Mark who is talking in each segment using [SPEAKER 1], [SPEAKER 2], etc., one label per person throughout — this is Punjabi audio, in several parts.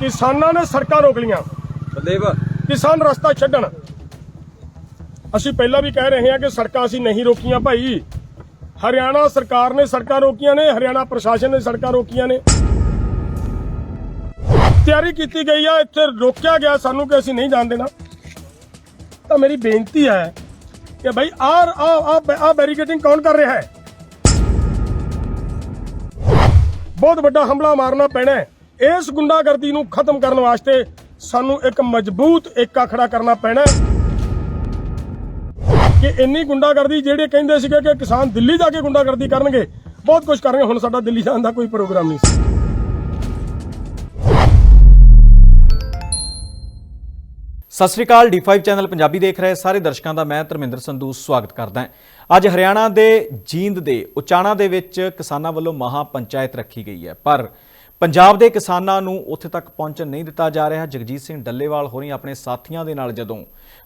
[SPEAKER 1] ਕਿਸਾਨਾਂ ਨੇ ਸੜਕਾਂ ਰੋਕ ਲੀਆਂ ਕਿਸਾਨ ਰਸਤਾ ਛੱਡਣ। ਅਸੀਂ ਪਹਿਲਾਂ ਵੀ ਕਹਿ ਰਹੇ ਹਾਂ ਕਿ ਸੜਕਾਂ ਅਸੀਂ ਨਹੀਂ ਰੋਕੀਆਂ ਭਾਈ। ਹਰਿਆਣਾ ਸਰਕਾਰ ਨੇ ਸੜਕਾਂ ਰੋਕੀਆਂ ਨੇ ਹਰਿਆਣਾ ਪ੍ਰਸ਼ਾਸਨ ਨੇ ਸੜਕਾਂ ਰੋਕੀਆਂ ਨੇ। ਤਿਆਰੀ ਕੀਤੀ ਗਈ ਆ ਇੱਥੇ ਰੋਕਿਆ ਗਿਆ ਸਾਨੂੰ ਕਿ ਅਸੀਂ ਨਹੀਂ ਜਾਣ ਦੇਣਾ। ਤਾਂ ਮੇਰੀ ਬੇਨਤੀ ਹੈ ਕਿ ਭਾਈ ਆਰ ਆ ਆ ਬੈਰੀਕੇਡਿੰਗ ਕੌਣ ਕਰ ਰਿਹਾ ਹੈ? ਬਹੁਤ ਵੱਡਾ ਹਮਲਾ ਮਾਰਨਾ ਪੈਣਾ ਹੈ। ਇਸ ਗੁੰਡਾਗਰਦੀ ਨੂੰ ਖਤਮ ਕਰਨ ਵਾਸਤੇ ਸਾਨੂੰ ਇੱਕ ਮਜ਼ਬੂਤ ਏਕਾ ਖੜਾ ਕਰਨਾ ਪੈਣਾ ਕਿ ਇੰਨੀ ਗੁੰਡਾਗਰਦੀ ਜਿਹੜੇ ਕਹਿੰਦੇ ਸੀਗੇ ਕਿ ਕਿਸਾਨ ਦਿੱਲੀ ਜਾ ਕੇ ਗੁੰਡਾਗਰਦੀ ਕਰਨਗੇ, ਬਹੁਤ ਕੁਝ ਕਰਨਗੇ ਹੁਣ ਸਾਡਾ ਦਿੱਲੀ ਜਾਣ ਦਾ ਕੋਈ ਪ੍ਰੋਗਰਾਮ ਨਹੀਂ ਸੀ।
[SPEAKER 2] ਸਤਿ ਸ੍ਰੀ ਅਕਾਲ D5 ਚੈਨਲ ਪੰਜਾਬੀ ਦੇਖ ਰਹੇ ਸਾਰੇ ਦਰਸ਼ਕਾਂ ਦਾ ਮੈਂ ਧਰਮਿੰਦਰ ਸੰਧੂ ਸਵਾਗਤ ਕਰਦਾ ਹਾਂ। ਅੱਜ ਹਰਿਆਣਾ ਦੇ ਜੀਂਦ ਦੇ, ਉਚਾਣਾ ਦੇ ਵਿੱਚ ਕਿਸਾਨਾਂ ਵੱਲੋਂ ਮਹਾ ਪੰਚਾਇਤ ਰੱਖੀ ਗਈ ਹੈ। ਪਰ ਪੰਜਾਬ ਦੇ ਕਿਸਾਨਾਂ ਨੂੰ ਉੱਥੇ ਤੱਕ ਪਹੁੰਚਣ ਨਹੀਂ ਦਿੱਤਾ ਜਾ ਰਿਹਾ। ਜਗਜੀਤ ਸਿੰਘ ਡੱਲੇਵਾਲ ਹੋਰੀ ਆਪਣੇ ਸਾਥੀਆਂ ਦੇ ਨਾਲ ਜਦੋਂ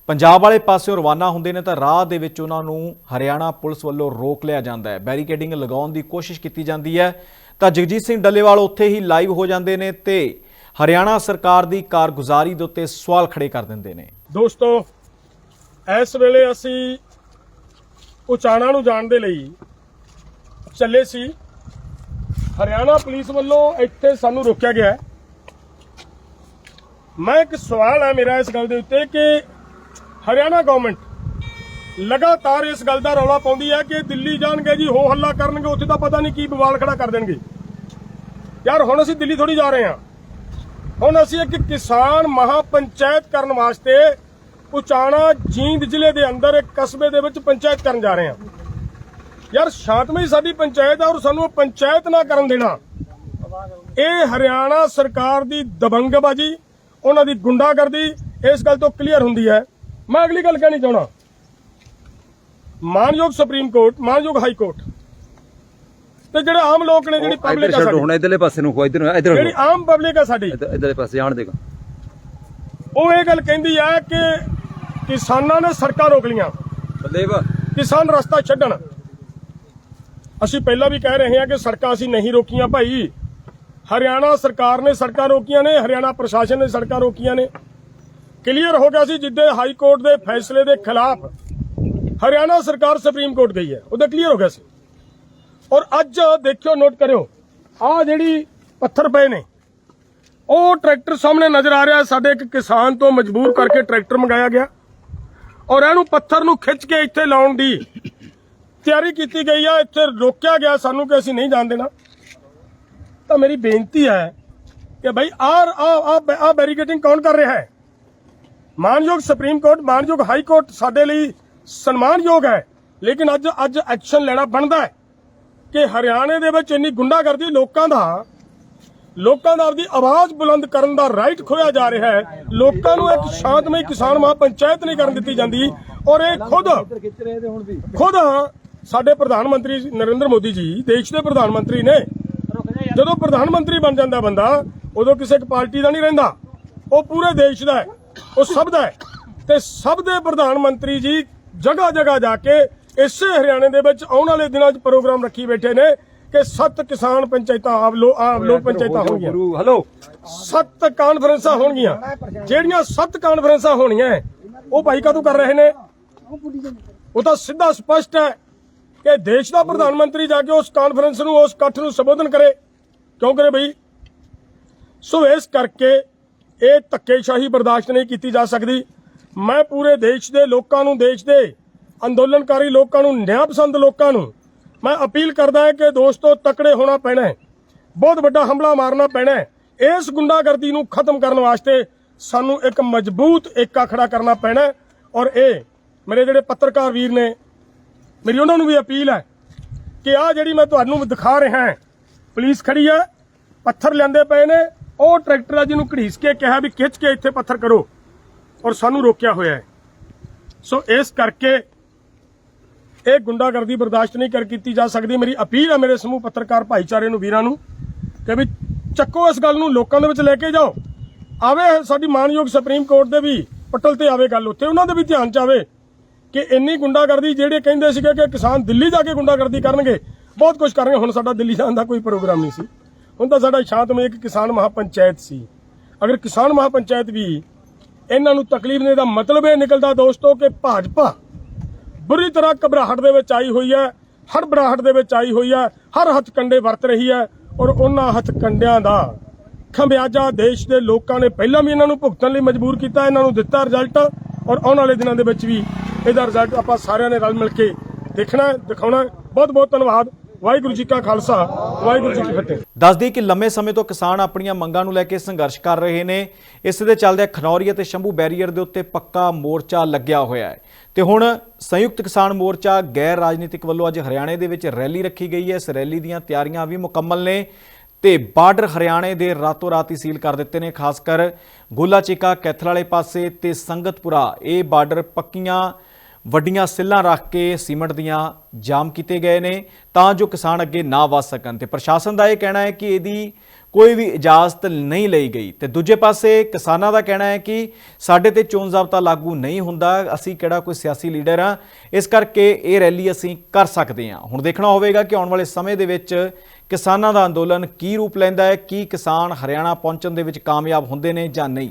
[SPEAKER 2] ਪੰਜਾਬ ਵਾਲੇ ਪਾਸਿਓਂ ਰਵਾਨਾ ਹੁੰਦੇ ਨੇ ਤਾਂ ਰਾਹ ਦੇ ਵਿੱਚ ਉਹਨਾਂ ਨੂੰ ਹਰਿਆਣਾ ਪੁਲਿਸ ਵੱਲੋਂ ਰੋਕ ਲਿਆ ਜਾਂਦਾ ਹੈ। ਬੈਰੀਕੇਡਿੰਗ ਲਗਾਉਣ ਦੀ ਕੋਸ਼ਿਸ਼ ਕੀਤੀ ਜਾਂਦੀ ਹੈ। ਤਾਂ ਜਗਜੀਤ ਸਿੰਘ ਡੱਲੇਵਾਲ ਉੱਥੇ ਹੀ ਲਾਈਵ ਹੋ ਜਾਂਦੇ ਨੇ ਤੇ ਹਰਿਆਣਾ ਸਰਕਾਰ ਦੀ ਕਾਰਗੁਜ਼ਾਰੀ ਦੇ ਉੱਤੇ ਸਵਾਲ ਖੜੇ ਕਰ ਦਿੰਦੇ ਨੇ।
[SPEAKER 1] ਦੋਸਤੋ, ਇਸ ਵੇਲੇ ਅਸੀਂ ਉਚਾਣਾ ਨੂੰ ਜਾਣ ਦੇ ਲਈ ਚੱਲੇ ਸੀ। ਹਰਿਆਣਾ ਪੁਲਿਸ ਵੱਲੋਂ ਇੱਥੇ ਸਾਨੂੰ ਰੋਕਿਆ ਗਿਆ ਮੈਂ ਇੱਕ ਸਵਾਲ ਹੈ ਮੇਰਾ ਇਸ ਗੱਲ ਦੇ ਉੱਤੇ ਕਿ ਹਰਿਆਣਾ ਗਵਰਨਮੈਂਟ ਲਗਾਤਾਰ ਇਸ ਗੱਲ ਦਾ ਰੌਲਾ ਪਾਉਂਦੀ ਹੈ ਕਿ ਦਿੱਲੀ ਜਾਣਗੇ ਜੀ, ਹੋ ਹੱਲਾ ਕਰਨਗੇ, ਉੱਥੇ ਤਾਂ ਪਤਾ ਨਹੀਂ ਕੀ ਬਵਾਲ ਖੜਾ ਕਰ ਦੇਣਗੇ। ਯਾਰ ਹੁਣ ਅਸੀਂ ਦਿੱਲੀ ਥੋੜੀ ਜਾ ਰਹੇ ਹਾਂ। ਹੁਣ ਅਸੀਂ ਇੱਕ ਕਿਸਾਨ ਮਹਾ ਪੰਚਾਇਤ ਕਰਨ ਵਾਸਤੇ ਉਚਾਣਾ ਜੀਂਦ ਜ਼ਿਲ੍ਹੇ ਦੇ ਅੰਦਰ ਇੱਕ ਕਸਬੇ ਦੇ ਵਿੱਚ ਪੰਚਾਇਤ ਕਰਨ ਜਾ ਰਹੇ ਹਾਂ। ਯਾਰ ਸ਼ਾਂਤਮਈ ਸਾਡੀ ਪੰਚਾਇਤ ਆ ਔਰ ਸਾਨੂੰ ਪੰਚਾਇਤ ਨਾ ਕਰਨ ਦੇਣਾ। ਇਹ ਹਰਿਆਣਾ ਸਰਕਾਰ ਦੀ ਦਬੰਗਬਾਜੀ ਉਹਨਾਂ ਦੀ ਗੁੰਡਾਗਰਦੀ ਇਸ ਗੱਲ ਤੋਂ ਕਲੀਅਰ ਹੁੰਦੀ ਹੈ। ਮੈਂ ਅਗਲੀ ਗੱਲ ਕਹਿਣੀ ਚਾਹਣਾ ਮਾਨਯੋਗ ਸੁਪਰੀਮ ਕੋਰਟ ਮਾਨਯੋਗ ਹਾਈ ਕੋਰਟ। ਤੇ ਜਿਹੜੇ ਆਮ ਲੋਕ ਨੇ ਜਿਹੜੀ ਪਬਲਿਕ ਆ ਸਾਡੀ।
[SPEAKER 3] ਹੁਣ ਇਧਰਲੇ ਪਾਸੇ ਨੂੰ ਹੋ ਇਧਰ ਇਧਰ
[SPEAKER 1] ਜਿਹੜੀ ਆਮ ਪਬਲਿਕ ਆ ਸਾਡੀ।
[SPEAKER 3] ਇਧਰਲੇ ਪਾਸੇ ਜਾਣ ਦੇਗਾ
[SPEAKER 1] ਉਹ ਇਹ ਗੱਲ ਕਹਿੰਦੀ ਹੈ ਕਿ ਕਿਸਾਨਾਂ ਨੇ ਸੜਕਾਂ ਰੋਕ ਲੀਆਂ
[SPEAKER 3] ਬਲਦੇਵ
[SPEAKER 1] ਕਿਸਾਨ ਰਸਤਾ ਛੱਡਣ। ਅਸੀਂ ਪਹਿਲਾਂ ਵੀ ਕਹਿ ਰਹੇ ਹਾਂ ਕਿ ਸੜਕਾਂ ਅਸੀਂ ਨਹੀਂ ਰੋਕੀਆਂ ਭਾਈ। ਹਰਿਆਣਾ ਸਰਕਾਰ ਨੇ ਸੜਕਾਂ ਰੋਕੀਆਂ ਨੇ, ਹਰਿਆਣਾ ਪ੍ਰਸ਼ਾਸਨ ਨੇ ਸੜਕਾਂ ਰੋਕੀਆਂ ਨੇ। ਕਲੀਅਰ ਹੋ ਗਿਆ ਸੀ ਜਿੱਦੇ ਹਾਈ ਕੋਰਟ ਦੇ ਫੈਸਲੇ ਦੇ ਖਿਲਾਫ ਹਰਿਆਣਾ ਸਰਕਾਰ ਸੁਪਰੀਮ ਕੋਰਟ ਗਈ ਹੈ। ਉਹਦਾ ਕਲੀਅਰ ਹੋ ਗਿਆ ਸੀ। ਔਰ ਅੱਜ ਦੇਖਿਓ, ਨੋਟ ਕਰਿਓ, ਆਹ ਜਿਹੜੀ ਪੱਥਰ ਪਏ ਨੇ, ਉਹ ਟਰੈਕਟਰ ਸਾਹਮਣੇ ਨਜ਼ਰ ਆ ਰਿਹਾ ਸਾਡੇ ਇੱਕ ਕਿਸਾਨ ਤੋਂ ਮਜਬੂਰ ਕਰਕੇ ਟਰੈਕਟਰ ਮੰਗਾਇਆ ਗਿਆ। ਔਰ ਇਹਨੂੰ ਪੱਥਰ ਨੂੰ ਖਿੱਚ ਕੇ ਇੱਥੇ ਲਾਉਣ ਦੀ ਤਿਆਰੀ ਕੀਤੀ ਗਈ ਆ, ਇੱਥੇ ਰੋਕਿਆ ਗਿਆ, ਸਾਨੂੰ ਕਿ ਅਸੀਂ ਨਹੀਂ ਜਾਣ ਦੇਣਾ। ਤਾਂ ਮੇਰੀ ਬੇਨਤੀ ਹੈ ਕਿ ਭਾਈ ਆਰ ਆ ਆ ਬੈਰੀਕੇਡਿੰਗ ਕੌਣ ਕਰ ਰਿਹਾ ਹੈ? ਮਾਨਯੋਗ ਸੁਪਰੀਮ ਕੋਰਟ, ਮਾਨਯੋਗ ਹਾਈ ਕੋਰਟ ਸਾਡੇ ਲਈ ਸਨਮਾਨਯੋਗ ਹੈ। ਲੇਕਿਨ ਅੱਜ ਅੱਜ ਐਕਸ਼ਨ ਲੈਣਾ ਬਣਦਾ ਹੈ ਕਿ ਹਰਿਆਣੇ ਦੇ ਵਿੱਚ ਇੰਨੀ ਗੁੰਡਾਗਰਦੀ ਲੋਕਾਂ ਦਾ ਲੋਕਾਂ ਦਾ ਆਪਦੀ ਆਵਾਜ਼ ਬੁਲੰਦ ਕਰਨ ਦਾ ਰਾਈਟ ਖੋਇਆ ਜਾ ਰਿਹਾ ਹੈ। ਲੋਕਾਂ ਨੂੰ ਇੱਕ ਸ਼ਾਂਤਮਈ ਕਿਸਾਨ ਮਹਾ ਪੰਚਾਇਤ ਨਹੀਂ ਕਰਨ ਦਿੱਤੀ ਜਾਂਦੀ। ਔਰ ਇਹ ਖੁਦ ਖੁਦ ਸਾਡੇ ਪ੍ਰਧਾਨ ਮੰਤਰੀ ਨਰਿੰਦਰ ਮੋਦੀ ਜੀ ਦੇਸ਼ ਦੇ ਪ੍ਰਧਾਨ ਮੰਤਰੀ ਨੇ। ਜਦੋਂ ਪ੍ਰਧਾਨ ਮੰਤਰੀ ਬਣ ਜਾਂਦਾ ਬੰਦਾ ਉਦੋਂ ਕਿਸੇ ਇੱਕ ਪਾਰਟੀ ਦਾ ਨਹੀਂ ਰਹਿੰਦਾ। ਉਹ ਪੂਰੇ ਦੇਸ਼ ਦਾ ਹੈ ਉਹ ਸਭ ਦਾ ਹੈ। ਤੇ ਸਭ ਦੇ ਪ੍ਰਧਾਨ ਮੰਤਰੀ ਜੀ ਜਗ੍ਹਾ ਜਗ੍ਹਾ ਜਾ ਕੇ ਇਸੇ ਹਰਿਆਣੇ ਦੇ ਵਿੱਚ ਆਉਣ ਵਾਲੇ ਦਿਨਾਂ 'ਚ ਪ੍ਰੋਗਰਾਮ ਰੱਖੀ ਬੈਠੇ ਨੇ ਕਿ ਸੱਤ ਕਿਸਾਨ ਪੰਚਾਇਤਾਂ ਆਪ ਲੋ ਆਪ ਲੋਕ ਪੰਚਾਇਤਾਂ ਹੋਣਗੀਆਂ।
[SPEAKER 3] ਗੁਰੂ ਹਲੋ
[SPEAKER 1] ਸੱਤ ਕਾਨਫਰੰਸਾਂ ਹੋਣਗੀਆਂ। ਜਿਹੜੀਆਂ ਸੱਤ ਕਾਨਫਰੰਸਾਂ ਹੋਣੀਆਂ ਉਹ ਭਾਈ ਕਦੋਂ ਕਰ ਰਹੇ ਨੇ? ਉਹ ਤਾਂ ਸਿੱਧਾ ਸਪਸ਼ਟ ਹੈ ਕਿ ਦੇਸ਼ ਦਾ ਪ੍ਰਧਾਨ ਮੰਤਰੀ ਜਾ ਕੇ ਉਸ ਕਾਨਫਰੰਸ ਨੂੰ, ਉਸ ਇਕੱਠ ਨੂੰ ਸੰਬੋਧਨ ਕਰੇ। ਕਿਉਂ ਕਰੇ ਬਈ? ਸੋ ਇਸ ਕਰਕੇ ਇਹ ਧੱਕੇਸ਼ਾਹੀ ਬਰਦਾਸ਼ਤ ਨਹੀਂ ਕੀਤੀ ਜਾ ਸਕਦੀ। ਮੈਂ ਪੂਰੇ ਦੇਸ਼ ਦੇ ਲੋਕਾਂ ਨੂੰ, ਦੇਸ਼ ਦੇ ਅੰਦੋਲਨਕਾਰੀ ਲੋਕਾਂ ਨੂੰ, ਨਿਆਂ ਪਸੰਦ ਲੋਕਾਂ ਨੂੰ, ਮੈਂ ਅਪੀਲ ਕਰਦਾ ਹਾਂ ਕਿ ਦੋਸਤੋ, ਤਕੜੇ ਹੋਣਾ ਪੈਣਾ ਹੈ। ਬਹੁਤ ਵੱਡਾ ਹਮਲਾ ਮਾਰਨਾ ਪੈਣਾ ਹੈ। ਇਸ ਗੁੰਡਾਗਰਦੀ ਨੂੰ ਖਤਮ ਕਰਨ ਵਾਸਤੇ ਸਾਨੂੰ ਇੱਕ ਮਜ਼ਬੂਤ ਏਕਾ ਖੜਾ ਕਰਨਾ ਪੈਣਾ ਔਰ ਇਹ ਮੇਰੇ ਜਿਹੜੇ ਪੱਤਰਕਾਰ ਵੀਰ ਨੇ ਮੇਰੀ ਉਹਨਾਂ ਨੂੰ ਵੀ ਅਪੀਲ ਹੈ ਕਿ ਆ ਜਿਹੜੀ ਮੈਂ ਤੁਹਾਨੂੰ ਦਿਖਾ ਰਿਹਾ ਹਾਂ, ਪੁਲਿਸ ਖੜੀ ਹੈ, ਪੱਥਰ ਲੈਂਦੇ ਪਏ ਨੇ, ਉਹ ਟਰੈਕਟਰ ਆ ਜਿਹਨੂੰ ਘੜੀਸ ਕੇ ਕਿਹਾ ਵੀ ਖਿੱਚ ਕੇ ਇੱਥੇ ਪੱਥਰ ਕਰੋ ਔਰ ਸਾਨੂੰ ਰੋਕਿਆ ਹੋਇਆ ਹੈ। ਸੋ ਇਸ ਕਰਕੇ ਇਹ ਗੁੰਡਾਗਰਦੀ ਬਰਦਾਸ਼ਤ ਨਹੀਂ ਕਰ ਕੀਤੀ ਜਾ ਸਕਦੀ। ਮੇਰੀ ਅਪੀਲ ਹੈ ਮੇਰੇ ਸਮੂਹ ਪੱਤਰਕਾਰ ਭਾਈਚਾਰੇ ਨੂੰ, ਵੀਰਾਂ ਨੂੰ ਕਿ ਵੀ ਚੱਕੋ ਇਸ ਗੱਲ ਨੂੰ, ਲੋਕਾਂ ਦੇ ਵਿੱਚ ਲੈ ਕੇ ਜਾਓ। ਆਵੇ, ਸਾਡੀ ਮਾਨਯੋਗ ਸੁਪਰੀਮ ਕੋਰਟ ਦੇ ਵੀ ਪਟਲ ਤੇ ਆਵੇ ਗੱਲ, ਉੱਥੇ ਉਹਨਾਂ ਦੇ ਵੀ ਧਿਆਨ ਚ ਆਵੇ। ਕਿ ਇੰਨੀ ਗੁੰਡਾਗਰਦੀ ਜਿਹੜੇ ਕਹਿੰਦੇ ਸੀਗੇ ਕਿ ਕਿਸਾਨ ਦਿੱਲੀ ਜਾ ਕੇ ਗੁੰਡਾਗਰਦੀ ਕਰਨਗੇ, ਬਹੁਤ ਕੁਝ ਕਰਨਗੇ ਹੁਣ ਸਾਡਾ ਦਿੱਲੀ ਜਾਣ ਦਾ ਕੋਈ ਪ੍ਰੋਗਰਾਮ ਨਹੀਂ ਸੀ। ਹੁਣ ਤਾਂ ਸਾਡਾ ਸ਼ਾਂਤਮਈ ਇੱਕ ਕਿਸਾਨ ਮਹਾ ਪੰਚਾਇਤ ਸੀ। ਅਗਰ ਕਿਸਾਨ ਮਹਾਪੰਚਾਇਤ ਵੀ ਇਹਨਾਂ ਨੂੰ ਤਕਲੀਫ ਨੇ ਦਾ ਮਤਲਬ ਇਹ ਨਿਕਲਦਾ ਦੋਸਤੋ ਕਿ ਭਾਜਪਾ ਬੁਰੀ ਤਰ੍ਹਾਂ ਘਬਰਾਹਟ ਦੇ ਵਿੱਚ ਆਈ ਹੋਈ ਹੈ, ਹੜਬੜਾਹਟ ਦੇ ਵਿੱਚ ਆਈ ਹੋਈ ਹੈ, ਹਰ ਹੱਥ ਕੰਡੇ ਵਰਤ ਰਹੀ ਹੈ ਔਰ ਉਹਨਾਂ ਹੱਥ ਕੰਡਿਆਂ ਦਾ ਖਮਿਆਜਾ ਦੇਸ਼ ਦੇ ਲੋਕਾਂ ਨੇ ਪਹਿਲਾਂ ਵੀ ਇਹਨਾਂ ਨੂੰ ਭੁਗਤਣ ਲਈ ਮਜਬੂਰ ਕੀਤਾ, ਇਹਨਾਂ ਨੂੰ ਦਿੱਤਾ ਰਿਜ਼ਲਟ ਔਰ ਆਉਣ ਵਾਲੇ ਦਿਨਾਂ ਦੇ ਵਿੱਚ ਵੀ ਇਹਦਾ ਰਿਜ਼ਲਟ ਆਪਾਂ ਸਾਰਿਆਂ ਨੇ ਰਲ ਮਿਲ ਕੇ ਦੇਖਣਾ ਦਿਖਾਉਣਾ ਬਹੁਤ ਬਹੁਤ ਧੰਨਵਾਦ। ਵਾਹਿਗੁਰੂ ਜੀ ਕਾ ਖਾਲਸਾ, ਵਾਹਿਗੁਰੂ ਜੀ ਕੀ ਫਤਿਹ।
[SPEAKER 2] ਦੱਸਦੀ ਕਿ ਲੰਮੇ ਸਮੇਂ ਤੋਂ ਕਿਸਾਨ ਆਪਣੀਆਂ ਮੰਗਾਂ ਨੂੰ ਲੈ ਕੇ ਸੰਘਰਸ਼ ਕਰ ਰਹੇ ਨੇ। ਇਸ ਦੇ ਚੱਲਦੇ ਖਨੌਰੀ ਅਤੇ ਸ਼ੰਭੂ ਬੈਰੀਅਰ ਦੇ ਉੱਤੇ ਪੱਕਾ ਮੋਰਚਾ ਲੱਗਿਆ ਹੋਇਆ ਹੈ। ਤੇ ਹੁਣ ਸੰਯੁਕਤ ਕਿਸਾਨ ਮੋਰਚਾ ਗੈਰ ਰਾਜਨੀਤਿਕ ਵੱਲੋਂ ਅੱਜ ਹਰਿਆਣੇ ਦੇ ਵਿੱਚ ਰੈਲੀ ਰੱਖੀ ਗਈ ਹੈ। ਇਸ ਰੈਲੀ ਦੀਆਂ ਤਿਆਰੀਆਂ ਵੀ ਮੁਕੰਮਲ ਨੇ ਤੇ ਬਾਰਡਰ ਹਰਿਆਣੇ ਦੇ ਰਾਤੋਂ ਰਾਤ ਹੀ ਸੀਲ ਕਰ ਦਿੱਤੇ ਨੇ, ਖਾਸ ਕਰ ਗੋਲਾ ਚੀਕਾ ਕੈਥਲ ਵਾਲੇ ਪਾਸੇ ਤੇ ਸੰਗਤਪੁਰਾ। ਇਹ ਬਾਰਡਰ ਪੱਕੀਆਂ ਵੱਡੀਆਂ ਸਿੱਲਾਂ ਰੱਖ ਕੇ ਸੀਮੈਂਟ ਦੀਆਂ ਜਾਮ ਕੀਤੇ ਗਏ ਨੇ, ਤਾਂ ਜੋ ਕਿਸਾਨ ਅੱਗੇ ਨਾ ਵਧ ਸਕਣ। ਤੇ ਪ੍ਰਸ਼ਾਸਨ ਦਾ ਇਹ ਕਹਿਣਾ ਹੈ ਕਿ ਇਹਦੀ ਕੋਈ ਵੀ ਇਜਾਜ਼ਤ ਨਹੀਂ ਲਈ ਗਈ। ਤੇ ਦੂਜੇ ਪਾਸੇ ਕਿਸਾਨਾਂ ਦਾ ਕਹਿਣਾ ਹੈ ਕਿ ਸਾਡੇ ਤੇ ਚੋਣ ਜ਼ਾਬਤਾ ਲਾਗੂ ਨਹੀਂ ਹੁੰਦਾ। ਅਸੀਂ ਕਿਹੜਾ ਕੋਈ ਸਿਆਸੀ ਲੀਡਰ ਆ ਇਸ ਕਰਕੇ ਇਹ ਰੈਲੀ ਅਸੀਂ ਕਰ ਸਕਦੇ ਹਾਂ। ਹੁਣ ਦੇਖਣਾ ਹੋਵੇਗਾ ਕਿ ਆਉਣ ਵਾਲੇ ਸਮੇਂ ਦੇ ਵਿੱਚ ਕਿਸਾਨਾਂ ਦਾ ਅੰਦੋਲਨ ਕੀ ਰੂਪ ਲੈਂਦਾ ਹੈ, ਕੀ ਕਿਸਾਨ ਹਰਿਆਣਾ ਪਹੁੰਚਣ ਦੇ ਵਿੱਚ ਕਾਮਯਾਬ ਹੁੰਦੇ ਨੇ ਜਾਂ ਨਹੀਂ।